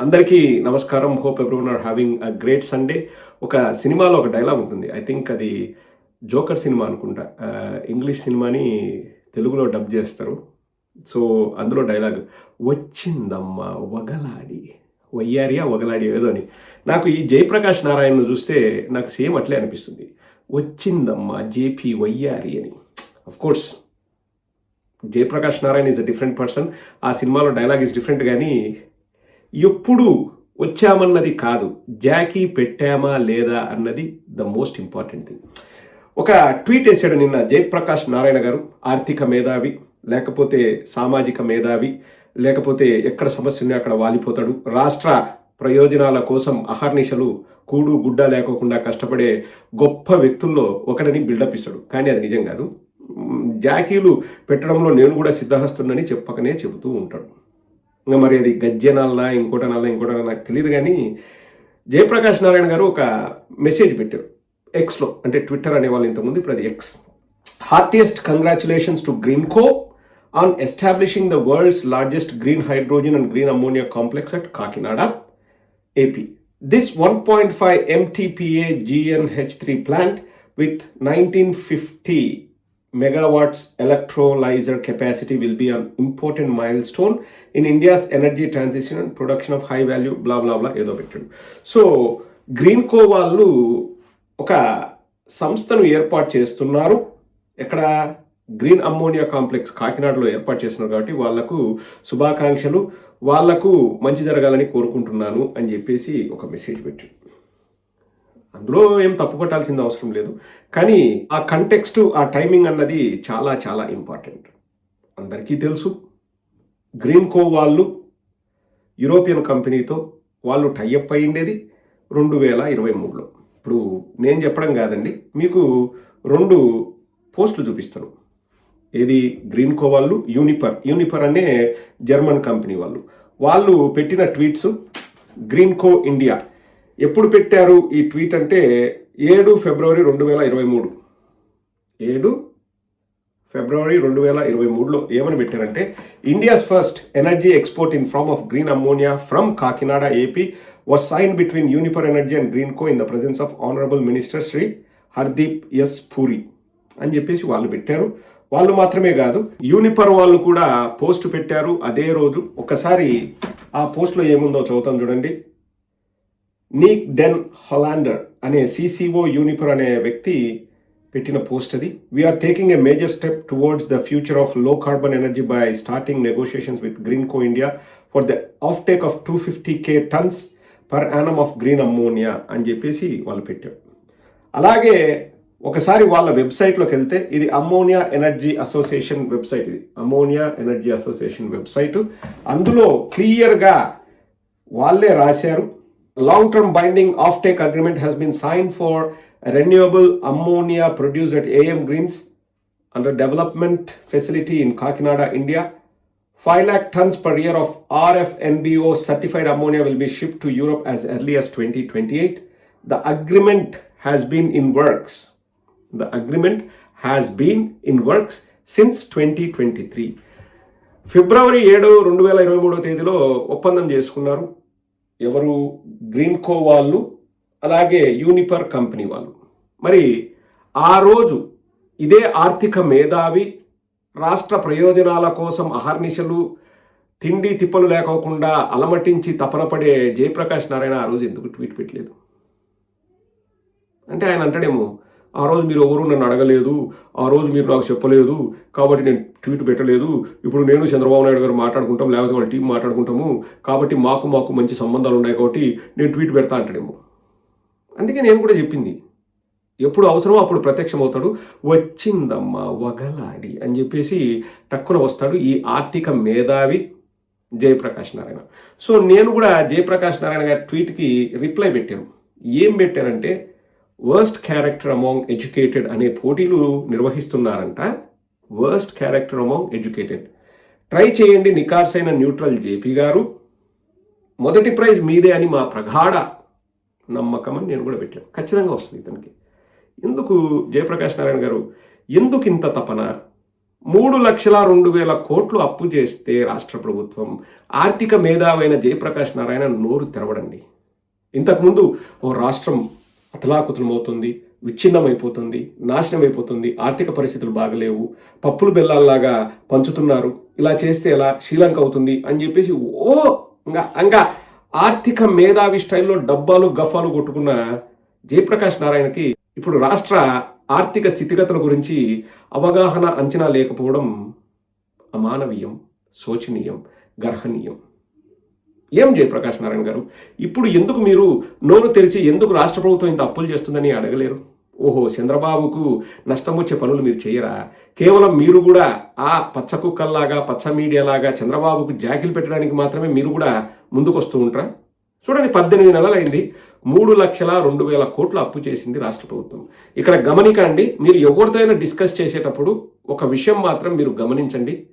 అందరికీ నమస్కారం. Hope everyone are having a great Sunday ఒక సినిమాలో ఒక డైలాగ్ ఉంటుంది. ఐ థింక్ అది జోకర్ సినిమా అనుకుంటా. ఇంగ్లీష్ సినిమాని తెలుగులో డబ్ చేస్తారు. సో అందులో డైలాగ్ వచ్చిందమ్మా వగలాడి. వయ్యారియా వగలాడి ఏదో అని. నాకు ఈ జయప్రకాష్ నారాయణను చూస్తే నాకు సేమ్ అట్లే అనిపిస్తుంది. వచ్చిందమ్మా జేపీ వయ్యారి అని. Course Jayaprakash Narayana is a different person ఆ సినిమాలో డైలాగ్ ఈజ్ డిఫరెంట్ కానీ ఎప్పుడు వచ్చామన్నది కాదు జాకీ పెట్టామా లేదా అన్నది ద మోస్ట్ ఇంపార్టెంట్ థింగ్ ఒక ట్వీట్ వేశాడు నిన్న జయప్రకాష్ నారాయణ గారు ఆర్థిక మేధావి లేకపోతే సామాజిక మేధావి లేకపోతే ఎక్కడ సమస్య ఉన్నా అక్కడ వాలిపోతాడు. రాష్ట్ర ప్రయోజనాల కోసం అహర్నిశలు కూడు గుడ్డ లేకోకుండా కష్టపడే గొప్ప వ్యక్తుల్లో ఒకడని బిల్డప్ ఇస్తాడు. కానీ అది నిజం కాదు. జాకీలు పెట్టడంలో నేను కూడా సిద్ధహస్తున్నని చెప్పకనే చెబుతూ ఉంటాడు. ఇంకా మరి అది గజ్జెనాలనా ఇంకోటనాలనా ఇంకోటనా నాకు తెలియదు కానీ జయప్రకాష్ నారాయణ గారు ఒక మెసేజ్ పెట్టారు ఎక్స్లో అంటే ట్విట్టర్ అనే వాళ్ళు ఇంతకుముందు ఇప్పుడు అది X heartiest congratulations to green co on establishing the world's largest green hydrogen and green ammonia complex at Kakinada AP this one point five MTPA GNH three plant with nineteen fifty megawatts electrolyzer capacity will be an important milestone in India's energy transition and production of high value blah blah blah ఏదో పెట్టాడు so green కో వాళ్ళు ఒక సంస్థను ఏర్పాటు చేస్తున్నారు ఎక్కడ green ammonia complex కాకినాడలో ఏర్పాటు చేస్తున్నారు కాబట్టి వాళ్ళకు శుభాకాంక్షలు వాళ్ళకు మంచి జరగాలని కోరుకుంటున్నాను అని చెప్పేసి ఒక మెసేజ్ పెట్టాడు అందులో ఏం తప్పు పట్టాల్సింది అవసరం లేదు. కానీ ఆ కంటెక్స్ట్ ఆ టైమింగ్ అన్నది చాలా చాలా ఇంపార్టెంట్ అందరికీ తెలుసు. గ్రీన్ కో వాళ్ళు యూరోపియన్ కంపెనీతో వాళ్ళు టైఅప్ అయ్యిండేది రెండు వేల ఇరవై మూడులో. ఇప్పుడు నేను చెప్పడం కాదండి మీకు రెండు పోస్టులు చూపిస్తాను. ఏది? గ్రీన్ కో వాళ్ళు యూనిపర్ యూనిపర్ అనే జర్మన్ కంపెనీ వాళ్ళు. వాళ్ళు పెట్టిన ట్వీట్స్ గ్రీన్ కో ఇండియా ఎప్పుడు పెట్టారు ఈ ట్వీట్ అంటే ఏడు ఫిబ్రవరి రెండు వేల ఇరవై మూడు. ఏడు ఫిబ్రవరి రెండు వేల ఇరవై మూడులో ఏమని పెట్టారంటే India's first energy export in form of green ammonia from Kakinada AP was sign between Uniper energy and green co in the presence of honourable minister Shri Hardeep S Puri అని చెప్పేసి వాళ్ళు పెట్టారు. వాళ్ళు మాత్రమే కాదు యూనిపర్ వాళ్ళు కూడా పోస్ట్ పెట్టారు. అదే రోజు ఒకసారి ఆ పోస్ట్లో ఏముందో చదువుతాం చూడండి. నీక్ డెన్ హొలాండర్ అనే సిసిఓ యూనిఫర్ అనే వ్యక్తి పెట్టిన పోస్ట్ అది. We're taking a major step towards the future of low carbon energy by starting negotiations with Greenko India for the off take off two fifty K tonnes per annum of green ammonia అని చెప్పేసి వాళ్ళు పెట్టారు. అలాగే ఒకసారి వాళ్ళ వెబ్సైట్లోకి వెళ్తే ఇది అమ్మోనియా ఎనర్జీ అసోసియేషన్ వెబ్సైట్ ఇది. అమ్మోనియా ఎనర్జీ అసోసియేషన్ వెబ్సైట్ అందులో క్లియర్గా వాళ్ళే రాశారు. Long term binding offtake agreement has been sign for renewable ammonia produced at AM greens under development facility in Kakinada India 5 lakh tons per year of RFNBO certified ammonia will be shipped to Europe as early as 2028. The agreement has been in works. The agreement has been in works since 2023. February ఏడు రెండు వేల ఇరవై మూడో తేదీలో ఒప్పందం చేసుకున్నారు ఎవరు గ్రీన్కో వాళ్ళు అలాగే యూనిపర్ కంపెనీ వాళ్ళు. మరి ఆ రోజు ఇదే ఆర్థిక మేధావి రాష్ట్ర ప్రయోజనాల కోసం అహర్నిశలు తిండి తిప్పలు లేకోకుండా అలమటించి తపనపడే జయప్రకాష్ నారాయణ ఆ రోజు ఎందుకు ట్వీట్ పెట్టలేదు? అంటే ఆయన అంటాడేమో ఆ రోజు మీరు ఎవరు నన్ను అడగలేదు ఆ రోజు మీరు నాకు చెప్పలేదు కాబట్టి నేను ట్వీట్ పెట్టలేదు. ఇప్పుడు నేను చంద్రబాబు నాయుడు గారు మాట్లాడుకుంటాం లేకపోతే వాళ్ళ టీం మాట్లాడుకుంటాము. కాబట్టి మాకు మాకు మంచి సంబంధాలు ఉన్నాయి కాబట్టి నేను ట్వీట్ పెడతా అంటాడేమో. అందుకే నేను కూడా చెప్పింది. ఎప్పుడు అవసరమో అప్పుడు ప్రత్యక్షం అవుతాడు వచ్చిందమ్మా వగలాడి అని చెప్పేసి టక్కున వస్తాడు ఈ ఆర్థిక మేధావి జయప్రకాష్ నారాయణ. సో నేను కూడా జయప్రకాష్ నారాయణ గారి ట్వీట్కి రిప్లై పెట్టాను. ఏం పెట్టానంటే వర్స్ట్ క్యారెక్టర్ అమాంగ్ ఎడ్యుకేటెడ్ అనే పోటీలు నిర్వహిస్తున్నారంట. Worst character among educated try చేయండి నికార్సైన న్యూట్రల్ జేపీ గారు. మొదటి ప్రైజ్ మీదే అని మా ప్రగాఢ నమ్మకం అని నేను కూడా పెట్టాను. ఖచ్చితంగా వస్తుంది ఇతనికి. ఎందుకు? జయప్రకాష్ నారాయణ గారు ఎందుకు ఇంత తపన? మూడు లక్షల రెండు వేల కోట్లు అప్పు చేస్తే రాష్ట్ర ప్రభుత్వం ఆర్థిక మేధావైన జయప్రకాష్ నారాయణ నోరు తెరవడండి. ఇంతకుముందు ఓ రాష్ట్రం అతలాకుతలమవుతుంది విచ్ఛిన్నమైపోతుంది నాశనం అయిపోతుంది ఆర్థిక పరిస్థితులు బాగలేవు పప్పులు బెల్లాల్లాగా పంచుతున్నారు ఇలా చేస్తే ఎలా శ్రీలంక అవుతుంది అని చెప్పేసి ఓ ఇంకా ఇంకా ఆర్థిక మేధావి స్టైల్లో డబ్బాలు గఫాలు కొట్టుకున్న జయప్రకాష్ నారాయణకి ఇప్పుడు రాష్ట్ర ఆర్థిక స్థితిగతుల గురించి అవగాహన అంచనా లేకపోవడం అమానవీయం శోచనీయం గర్హనీయం. ఏం జయప్రకాష్ నారాయణ గారు? ఇప్పుడు ఎందుకు మీరు నోరు తెరిచి ఎందుకు రాష్ట్ర ప్రభుత్వం ఇంత అప్పులు చేస్తుందని అడగలేరు? ఓహో చంద్రబాబుకు నష్టం వచ్చే పనులు మీరు చేయరా? కేవలం మీరు కూడా ఆ పచ్చ కుక్కల్లాగా పచ్చ మీడియాలాగా చంద్రబాబుకు జాకిలు పెట్టడానికి మాత్రమే మీరు కూడా ముందుకు వస్తూ ఉంటారా? చూడండి పద్దెనిమిది నెలలైంది. మూడు లక్షల రెండు వేల కోట్లు అప్పు చేసింది రాష్ట్ర ప్రభుత్వం. ఇక్కడ గమనికండి మీరు ఎవరితో అయినా డిస్కస్ చేసేటప్పుడు ఒక విషయం మాత్రం మీరు గమనించండి.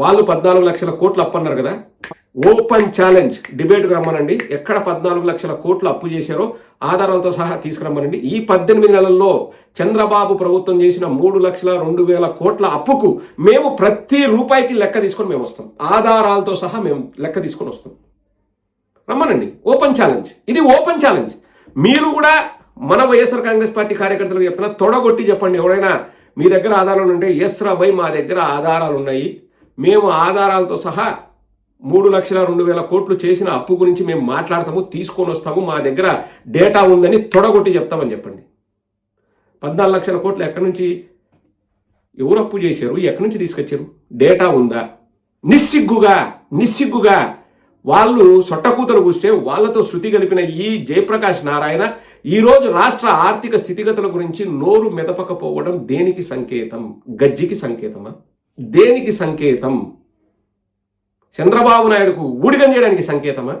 వాళ్ళు పద్నాలుగు లక్షల కోట్లు అప్పు అన్నారు కదా ఓపెన్ ఛాలెంజ్ డిబేట్కి రమ్మనండి. ఎక్కడ పద్నాలుగు లక్షల కోట్లు అప్పు చేశారో ఆధారాలతో సహా తీసుకురమ్మనండి. ఈ పద్దెనిమిది నెలల్లో చంద్రబాబు ప్రభుత్వం చేసిన మూడు లక్షల రెండు వేల కోట్ల అప్పుకు మేము ప్రతి రూపాయికి లెక్క తీసుకొని మేము వస్తాం. ఆధారాలతో సహా మేము లెక్క తీసుకొని వస్తాం. రమ్మనండి. ఓపెన్ ఛాలెంజ్ ఇది ఓపెన్ ఛాలెంజ్ మీరు కూడా మన వైఎస్ఆర్ కాంగ్రెస్ పార్టీ కార్యకర్తలకు చెప్తున్నా తొడగొట్టి చెప్పండి ఎవరైనా మీ దగ్గర ఆధారాలు ఉంటే ఎస్ రాబాయ్ మా దగ్గర ఆధారాలు ఉన్నాయి. మేము ఆధారాలతో సహా మూడు లక్షల రెండు వేల కోట్లు చేసిన అప్పు గురించి మేము మాట్లాడతాము తీసుకొని వస్తాము మా దగ్గర డేటా ఉందని తొడగొట్టి చెప్తామని చెప్పండి. పద్నాలుగు లక్షల కోట్లు ఎక్కడి నుంచి ఎవరు అప్పు చేశారు ఎక్కడి నుంచి తీసుకొచ్చారు? డేటా ఉందా? నిస్సిగ్గుగా నిస్సిగ్గుగా వాళ్ళు సొట్టకూతలు కూస్తే వాళ్ళతో శృతి గలిపిన ఈ జయప్రకాష్ నారాయణ ఈరోజు రాష్ట్ర ఆర్థిక స్థితిగతుల గురించి నోరు మెదపకపోవడం దేనికి సంకేతం? గజ్జికి సంకేతమా? దేనికి సంకేతం? చంద్రబాబు నాయుడుకు ఊడిగం చేయడానికి సంకేతమా?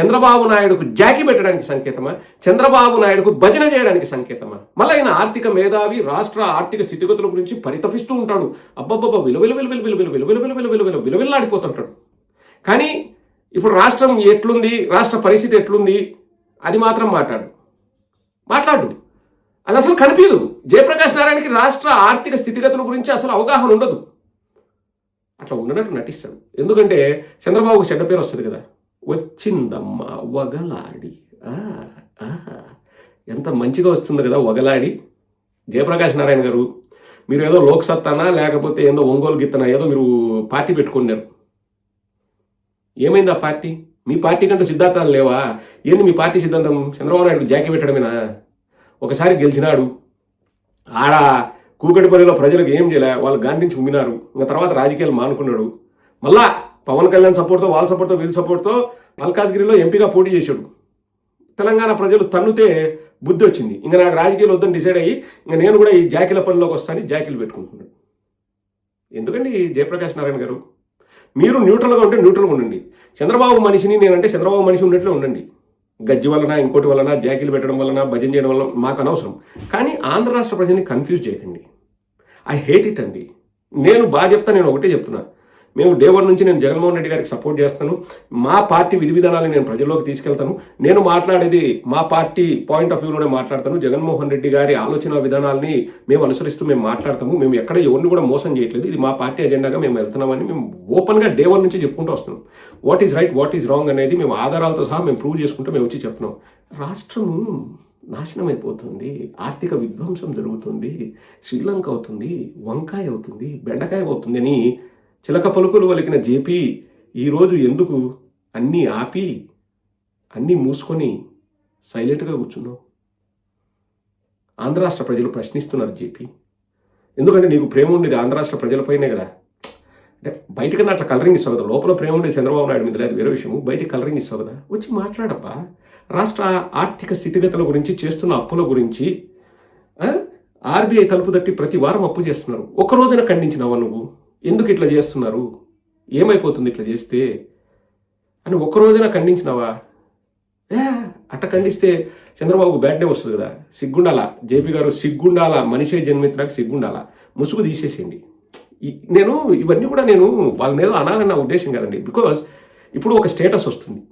చంద్రబాబు నాయుడుకు జాకి పెట్టడానికి సంకేతమా? చంద్రబాబు నాయుడుకు భజన చేయడానికి సంకేతమా? మళ్ళీ ఆయన ఆర్థిక మేధావి రాష్ట్ర ఆర్థిక స్థితిగతుల గురించి పరితపిస్తూ ఉంటాడు. అబ్బబ్బబ్బ విలువలు విలువలు విలువ విలువలు విలువ విలువలు విలువెల్లాడిపోతుంటాడు కానీ ఇప్పుడు రాష్ట్రం ఎట్లుంది? రాష్ట్ర పరిస్థితి ఎట్లుంది? అది మాత్రం మాట్లాడు. మాట్లాడు. అది అసలు కనిపించదు జయప్రకాష్ నారాయణకి రాష్ట్ర ఆర్థిక స్థితిగతుల గురించి అసలు అవగాహన ఉండదు. అట్లా ఉండనట్టు నటిస్తాడు. ఎందుకంటే చంద్రబాబుకు చెడ్డ పేరు వస్తుంది కదా. వచ్చిందమ్మ వగలాడి. ఆ, ఎంత మంచిగా వస్తుంది కదా వగలాడి. జయప్రకాష్ నారాయణ గారు మీరు ఏదో లోక్సత్తానా లేకపోతే ఏదో ఒంగోలు గిత్తనా ఏదో మీరు పార్టీ పెట్టుకున్నారు. ఏమైంది ఆ పార్టీ? మీ పార్టీ కంటే సిద్ధాంతాలు లేవా? ఏంది మీ పార్టీ సిద్ధాంతం? చంద్రబాబు నాయుడు జాకీ పెట్టడమేనా? ఒకసారి గెలిచినాడు. ఆడ కూకటిపల్లిలో ప్రజలకు ఏం చేయలే వాళ్ళు గాంధీంచి ఉమ్మినారు ఇంకా తర్వాత రాజకీయాలు మానుకున్నాడు. మళ్ళా పవన్ కళ్యాణ్ సపోర్ట్తో వాళ్ళ సపోర్ట్తో వీళ్ళ సపోర్ట్తో మల్కాజ్గిరిలో ఎంపీగా పోటీ చేశాడు. తెలంగాణ ప్రజలు తన్నుతే బుద్ధి వచ్చింది. ఇంకా నాకు రాజకీయాలు వద్దని డిసైడ్ అయ్యి ఇంకా నేను కూడా ఈ జాకిల పనిలోకి వస్తాను జాకిలు పెట్టుకుంటున్నాడు. ఎందుకండి జయప్రకాష్ నారాయణ గారు? మీరు న్యూట్రల్గా ఉంటే న్యూట్రల్గా ఉండండి. చంద్రబాబు మనిషిని నేనంటే చంద్రబాబు మనిషి ఉన్నట్లే ఉండండి. గజ్జి వలన ఇంకోటి వలన జాకీలు పెట్టడం వలన భజన చేయడం వలన మాకు అనవసరం. కానీ ఆంధ్ర రాష్ట్ర ప్రజల్ని కన్ఫ్యూజ్ చేయకండి. ఐ హేట్ ఇట్ అండి. నేను బాగా చెప్తా నేను ఒకటే చెప్తున్నా. మేము డే వన్ నుంచి నేను జగన్మోహన్ రెడ్డి గారికి సపోర్ట్ చేస్తాను. మా పార్టీ విధి విధానాలను నేను ప్రజల్లోకి తీసుకెళ్తాను. నేను మాట్లాడేది మా పార్టీ పాయింట్ ఆఫ్ వ్యూలోనే మాట్లాడతాను. జగన్మోహన్ రెడ్డి గారి ఆలోచన విధానాల్ని మేము అనుసరిస్తూ మేము మాట్లాడతాము. మేము ఎక్కడ ఎవరిని కూడా మోసం చేయట్లేదు. ఇది మా పార్టీ ఎజెండాగా మేము వెళ్తున్నామని మేము ఓపెన్గా డే వన్ నుంచి చెప్పుకుంటూ వస్తున్నాం. What is right what is wrong అనేది మేము ఆధారాలతో సహా మేము ప్రూవ్ చేసుకుంటూ మేము వచ్చి చెప్తున్నాం. రాష్ట్రం నాశనం అయిపోతుంది ఆర్థిక విధ్వంసం జరుగుతుంది. శ్రీలంక అవుతుంది. వంకాయ అవుతుంది. బెండకాయ అవుతుంది అని చిలక పలుకులు వలికిన జేపీ ఈరోజు ఎందుకు అన్నీ ఆపి అన్నీ మూసుకొని సైలెంట్గా కూర్చున్నావు? ఆంధ్ర రాష్ట్ర ప్రజలు ప్రశ్నిస్తున్నారు జేపీ. ఎందుకంటే నీకు ప్రేమ ఉండేది ఆంధ్ర రాష్ట్ర ప్రజలపైనే కదా. అంటే బయటకన్నా అట్లా కలరింగ్ ఇస్తావు కదా. లోపల ప్రేమ ఉండేది చంద్రబాబు నాయుడు మీద లేదు వేరే విషయము. బయటికి కలరింగ్ ఇస్తావు కదా. వచ్చి మాట్లాడబ్బా. రాష్ట్ర ఆర్థిక స్థితిగతుల గురించి చేస్తున్న అప్పుల గురించి ఆర్బీఐ తలుపు తట్టి ప్రతి వారం అప్పు చేస్తున్నారు. ఒక రోజున ఖండించినావా నువ్వు? ఎందుకు ఇట్లా చేస్తున్నారు? ఏమైపోతుంది ఇట్లా చేస్తే? అని ఒక్క రోజున ఖండించినావా? ఏ అట్ట ఖండిస్తే చంద్రబాబు బ్యాడ్ డే వస్తుంది కదా. సిగ్గుండాల? జేపీ గారు సిగ్గుండాల? మనిషే జన్మెత్తినాక సిగ్గుండాల? ముసుగు తీసేసేయండి. నేను ఇవన్నీ కూడా నేను వాళ్ళని ఏదో అనాలని నా ఉద్దేశం కదండి. బికాస్ ఇప్పుడు ఒక స్టేటస్ వస్తుంది.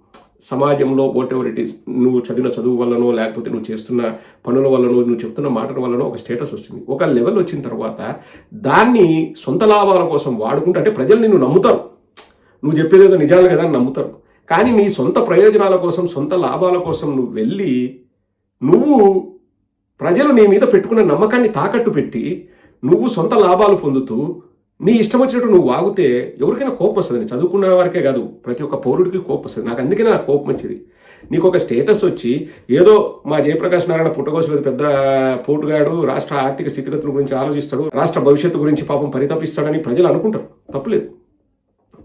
సమాజంలో వాట్ ఎవర్ ఇట్ ఈస్ నువ్వు చదివిన చదువు వల్లనో లేకపోతే నువ్వు చేస్తున్న పనుల వల్లనో నువ్వు చెప్తున్న మాటల వల్లనో ఒక స్టేటస్ వచ్చింది ఒక లెవెల్ వచ్చిన తర్వాత దాన్ని సొంత లాభాల కోసం వాడుకుంటే అంటే ప్రజలు నిన్ను నమ్ముతారు. నువ్వు చెప్పేదేదో నిజాలు కదా అని నమ్ముతారు. కానీ నీ సొంత ప్రయోజనాల కోసం సొంత లాభాల కోసం నువ్వు వెళ్ళి నువ్వు ప్రజలు నీ మీద పెట్టుకున్న నమ్మకాన్ని తాకట్టు పెట్టి నువ్వు సొంత లాభాలు పొందుతూ నీ ఇష్టం వచ్చినట్టు నువ్వు వాగితే ఎవరికైనా కోపం వస్తుంది. చదువుకున్న వారికే కాదు ప్రతి ఒక్క పౌరుడికి కోపం వస్తుంది. నాకు అందుకే నాకు కోపం వచ్చింది నీకు ఒక స్టేటస్ వచ్చి ఏదో మా జయప్రకాష్ నారాయణ పుట్టగోసులు పెద్ద పోటుగాడు రాష్ట్ర ఆర్థిక స్థితిగతుల గురించి ఆలోచిస్తాడు రాష్ట్ర భవిష్యత్తు గురించి పాపం పరితపిస్తాడని ప్రజలు అనుకుంటారు. తప్పులేదు.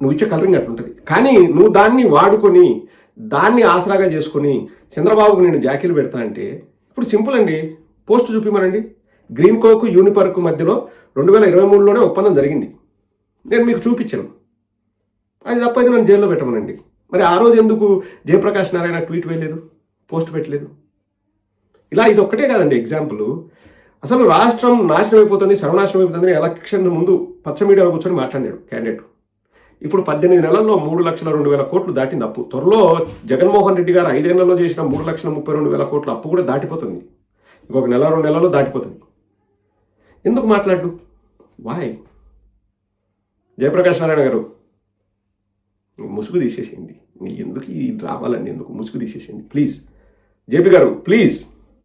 నువ్వు ఇచ్చే కలరింగ్ అట్లుంటుంది కానీ నువ్వు దాన్ని వాడుకొని దాన్ని ఆసరాగా చేసుకొని చంద్రబాబుకు నేను జాకీలు పెడతా అంటే ఇప్పుడు సింపుల్ అండి. పోస్ట్ చూపిమనండి. గ్రీన్ కోక్ యూనిపర్క్ మధ్యలో రెండు వేల ఇరవై మూడులోనే ఒప్పందం జరిగింది. నేను మీకు చూపించాను. అది తప్ప అయితే నన్ను జైల్లో పెట్టమనండి. మరి ఆ రోజు ఎందుకు జయప్రకాష్ నారాయణ ట్వీట్ వేయలేదు? పోస్ట్ పెట్టలేదు? ఇలా ఇది ఒక్కటే కాదండి ఎగ్జాంపుల్. అసలు రాష్ట్రం నాశనం అయిపోతుంది సర్వనాశనం అయిపోతుంది ఎలక్షన్ ముందు పచ్చ మీడియాలో కూర్చొని మాట్లాడాడు క్యాండిడేట్. ఇప్పుడు పద్దెనిమిది నెలల్లో మూడు లక్షల రెండు వేల కోట్లు దాటింది అప్పు. త్వరలో జగన్మోహన్ రెడ్డి గారు ఐదేళ్ళలో చేసిన మూడు లక్షల ముప్పై రెండు వేల కోట్ల అప్పు కూడా దాటిపోతుంది. ఇంకొక నెల రెండు నెలల్లో దాటిపోతుంది. ఎందుకు మాట్లాడు? వాయ్ జయప్రకాష్ నారాయణ గారు ముసుగు తీసేసేయండి. ఎందుకు ఈ డ్రామాలన్నీ ఎందుకు ముసుగు తీసేసేయండి? ప్లీజ్ జేపీ గారు ప్లీజ్